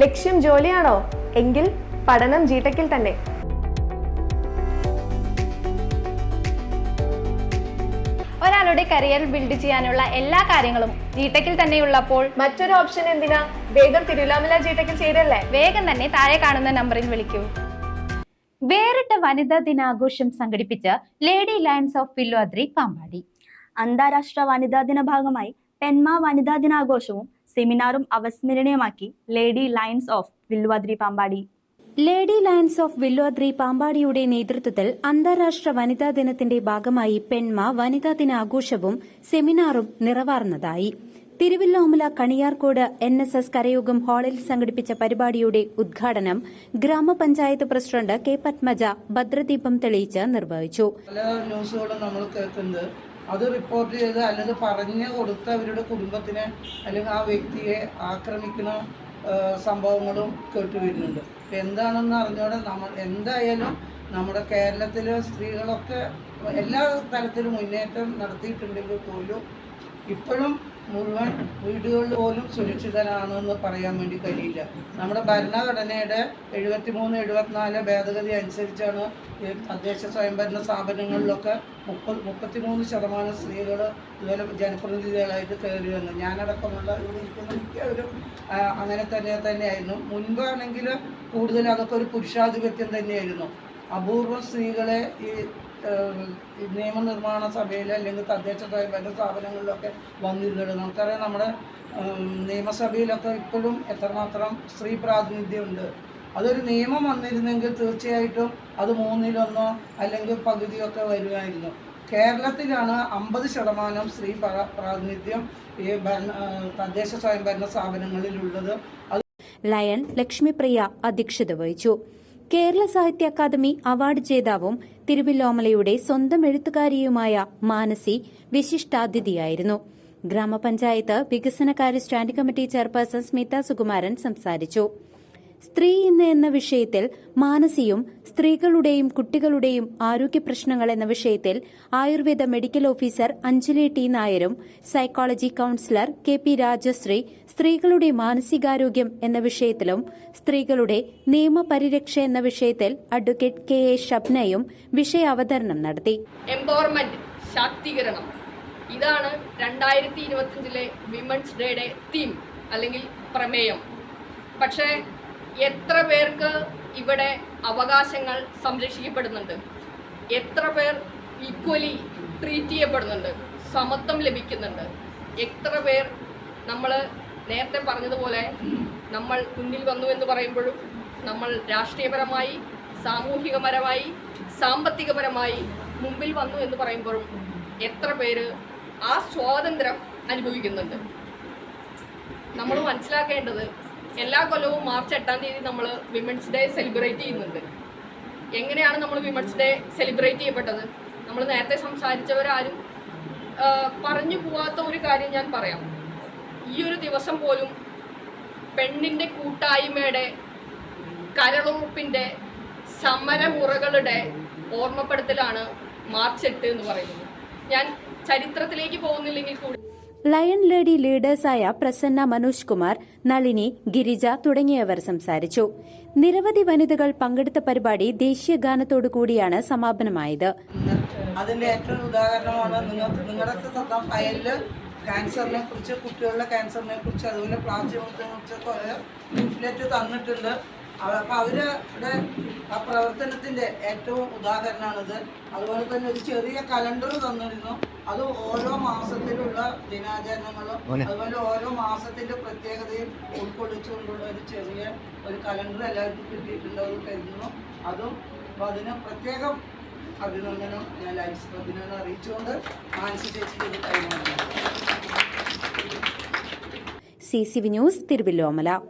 ലക്ഷ്യം ജോലിയാണോ? എങ്കിൽ പഠനം ജിടെക്കിൽ തന്നെ. ഒരാളുടെ കരിയർ ബിൽഡ് ചെയ്യാനുള്ള എല്ലാ കാര്യങ്ങളും ജിടെക്കിൽ തന്നെയുള്ളപ്പോൾ മറ്റൊരു ഓപ്ഷൻ എന്തിനാ? വേഗം തിരുവല്ലാമല ജിടെക്കിൽ ചെയ്തല്ലേ വേഗം തന്നെ താഴെ കാണുന്ന നമ്പറിൽ വിളിക്കൂ. വേറിട്ട വനിതാ ദിനാഘോഷം സംഘടിപ്പിച്ച lady Lions of Vilvadri Pampady. അന്താരാഷ്ട്ര വനിതാ ദിന ഭാഗമായി പെന്മ വനിതാ ദിനാഘോഷവും സെമിനാറും അവസ്മരണീയമാക്കി lady Lions of Vilvadri Pampady. Lady Lions of Vilvadri പാമ്പാടിയുടെ നേതൃത്വത്തിൽ അന്താരാഷ്ട്ര വനിതാ ദിനത്തിന്റെ ഭാഗമായി പെൺമ വനിതാ ദിനാഘോഷവും സെമിനാറും നിറവാർന്നതായി. Thiruvilwamala Kaniyarkode N S S കരയോഗം ഹാളിൽ സംഘടിപ്പിച്ച പരിപാടിയുടെ ഉദ്ഘാടനം ഗ്രാമപഞ്ചായത്ത് പ്രസിഡന്റ് കെ പത്മജ ഭദ്രദീപം തെളിയിച്ച് നിർവഹിച്ചു. പല ന്യൂസുകളും നമ്മൾ കേൾക്കുന്നത് അത് റിപ്പോർട്ട് ചെയ്ത് അല്ലെങ്കിൽ പറഞ്ഞു കൊടുത്ത അവരുടെ കുടുംബത്തിനെ അല്ലെങ്കിൽ ആ വ്യക്തിയെ ആക്രമിക്കുന്ന സംഭവങ്ങളും കേട്ട് വരുന്നുണ്ട്. അപ്പം എന്താണെന്ന് അറിഞ്ഞോടെ നമ്മൾ എന്തായാലും നമ്മുടെ കേരളത്തിലെ സ്ത്രീകളൊക്കെ എല്ലാ തരത്തിലും മുന്നേറ്റം നടത്തിയിട്ടുണ്ടെങ്കിൽ പോലും ഇപ്പോഴും മുഴുവൻ വീടുകളിൽ പോലും സുരക്ഷിതരാണെന്ന് പറയാൻ വേണ്ടി കഴിയില്ല. നമ്മുടെ ഭരണഘടനയുടെ എഴുപത്തി മൂന്ന് എഴുപത്തിനാല് ഭേദഗതി അനുസരിച്ചാണ് തദ്ദേശ സ്വയംഭരണ സ്ഥാപനങ്ങളിലൊക്കെ മുപ്പത് മുപ്പത്തി മൂന്ന് ശതമാനം സ്ത്രീകൾ ഇതുപോലെ ജനപ്രതിനിധികളായിട്ട് കയറി വന്നു. ഞാനടക്കമുള്ള ഇവിടെ ഇരിക്കുന്ന മിക്കവരും അങ്ങനെ തന്നെ തന്നെയായിരുന്നു. മുൻപാണെങ്കിൽ കൂടുതൽ അതൊക്കെ ഒരു പുരുഷാധിപത്യം തന്നെയായിരുന്നു. അപൂർവ സ്ത്രീകളെ ഈ നിയമനിർമ്മാണ സഭയിൽ അല്ലെങ്കിൽ തദ്ദേശ സ്വയംഭരണ സ്ഥാപനങ്ങളിലൊക്കെ വന്നിരുന്നത്. നമുക്കറിയാം നമ്മുടെ നിയമസഭയിലൊക്കെ ഇപ്പോഴും എത്രമാത്രം സ്ത്രീ പ്രാതിനിധ്യമുണ്ട്. അതൊരു നിയമം വന്നിരുന്നെങ്കിൽ തീർച്ചയായിട്ടും അത് മൂന്നിലൊന്നോ അല്ലെങ്കിൽ പകുതിയൊക്കെ വരുമായിരുന്നു. കേരളത്തിലാണ് അമ്പത് ശതമാനം സ്ത്രീ പ്രാതിനിധ്യം ഈ ഭരണ തദ്ദേശ സ്വയംഭരണ സ്ഥാപനങ്ങളിലുള്ളത്. ലയൺ ലക്ഷ്മിപ്രിയ അധ്യക്ഷത വഹിച്ചു. കേരള സാഹിത്യ അക്കാദമി അവാർഡ് ജേതാവും തിരുവില്ലോമലയുടെ സ്വന്തം എഴുത്തുകാരിയുമായ മാനസി വിശിഷ്ടാതിഥിയായിരുന്നു. ഗ്രാമപഞ്ചായത്ത് വികസനകാര്യ standing committee chairperson Smitha Sukumaran സംസാരിച്ചു. സ്ത്രീ ഇന്ന് എന്ന വിഷയത്തിൽ മാനസിയും സ്ത്രീകളുടെയും കുട്ടികളുടെയും ആരോഗ്യ പ്രശ്നങ്ങൾ എന്ന വിഷയത്തിൽ Ayurveda medical officer Anjali T നായരും psychology counsellor K P Rajasree സ്ത്രീകളുടെ മാനസികാരോഗ്യം എന്ന വിഷയത്തിലും സ്ത്രീകളുടെ നിയമപരിരക്ഷ എന്ന വിഷയത്തിൽ അഡ്വക്കേറ്റ് കെ എ ഷബ്നയും വിഷയാവതരണം നടത്തി. എംപവർമെന്റ് ശാക്തീകരണം. ഇതാണ് രണ്ടായിരത്തി ഇരുപത്തിയഞ്ചിലെ വിമൻസ് ഡേയുടെ തീം അല്ലെങ്കിൽ പ്രമേയം. പക്ഷേ എത്ര പേർക്ക് ഇവിടെ അവകാശങ്ങൾ സംരക്ഷിക്കപ്പെടുന്നുണ്ട്? എത്ര പേർ ഈക്വലി ട്രീറ്റ് ചെയ്യപ്പെടുന്നുണ്ട്? സമത്വം ലഭിക്കുന്നുണ്ട്? എത്ര പേർ നമ്മൾ നേരത്തെ പറഞ്ഞതുപോലെ നമ്മൾ മുന്നിൽ വന്നു എന്ന് പറയുമ്പോഴും നമ്മൾ രാഷ്ട്രീയപരമായി സാമൂഹികപരമായി സാമ്പത്തികപരമായി മുമ്പിൽ വന്നു എന്ന് പറയുമ്പോഴും എത്ര പേര് ആ സ്വാതന്ത്ര്യം അനുഭവിക്കുന്നുണ്ട്? നമ്മൾ മനസ്സിലാക്കേണ്ടത് എല്ലാ കൊല്ലവും മാർച്ച് എട്ടാം തീയതി നമ്മൾ വിമൻസ് ഡേ സെലിബ്രേറ്റ് ചെയ്യുന്നുണ്ട്. എങ്ങനെയാണ് നമ്മൾ വിമൻസ് ഡേ സെലിബ്രേറ്റ് ചെയ്യപ്പെട്ടത്? നമ്മൾ നേരത്തെ സംസാരിച്ചവരാരും പറഞ്ഞു പോവാത്ത ഒരു കാര്യം ഞാൻ പറയാം. ഈ ഒരു ദിവസം പോലും പെണ്ണിന്റെ കൂട്ടായ്മയുടെ കരളുറപ്പിന്റെ സമരമുറകളുടെ ഓർമ്മപ്പെടുത്തലാണ് മാർച്ച് എട്ട് എന്ന് പറയുന്നത്. ഞാൻ ചരിത്രത്തിലേക്ക് പോകുന്നില്ലെങ്കിൽ കൂടി ലയൺ ലേഡി ലീഡേഴ്സായ പ്രസന്ന മനോജ് കുമാർ നളിനി ഗിരിജ തുടങ്ങിയവർ സംസാരിച്ചു. നിരവധി വനിതകൾ പങ്കെടുത്ത പരിപാടി ദേശീയ ഗാനത്തോടു കൂടിയാണ് സമാപനമായത്. അതിന്റെ ഏറ്റവും ഉദാഹരണമാണ് നിങ്ങളുടെ സ്വന്തം ഫയലിൽ ക്യാൻസറിനെ കുറിച്ച് കുട്ടികളുടെ ക്യാൻസറിനെ കുറിച്ച് അതുപോലെ പ്ലാസ്റ്റിക് കുറിച്ചൊക്കെ ഒരു ലീഫ്ലെറ്റ് തന്നിട്ടുണ്ട്. അവ- അപ്പൊ അവരുടെ ആ പ്രവർത്തനത്തിന്റെ ഏറ്റവും ഉദാഹരണമാണിത്. അതുപോലെ തന്നെ ഒരു ചെറിയ കലണ്ടർ തന്നിരുന്നു. അത് ഓരോ മാസത്തിലുള്ള ദിനാചരണങ്ങളും അതുപോലെ ഓരോ മാസത്തിന്റെ പ്രത്യേകതയും ഉൾക്കൊള്ളിച്ചുകൊണ്ടുള്ള ഒരു ചെറിയ ഒരു കലണ്ടർ എല്ലാവർക്കും കിട്ടിയിട്ടുണ്ടെന്ന് കരുതുന്നു. അതും അപ്പൊ അതിന് പ്രത്യേകം അഭിനന്ദനം ഞാൻ ലൈഫ് അഭിനന്ദനം അറിയിച്ചുകൊണ്ട് മാനസി ചേച്ചിക്ക് കൈമാറുന്നു. C C V news Thiruvallomala.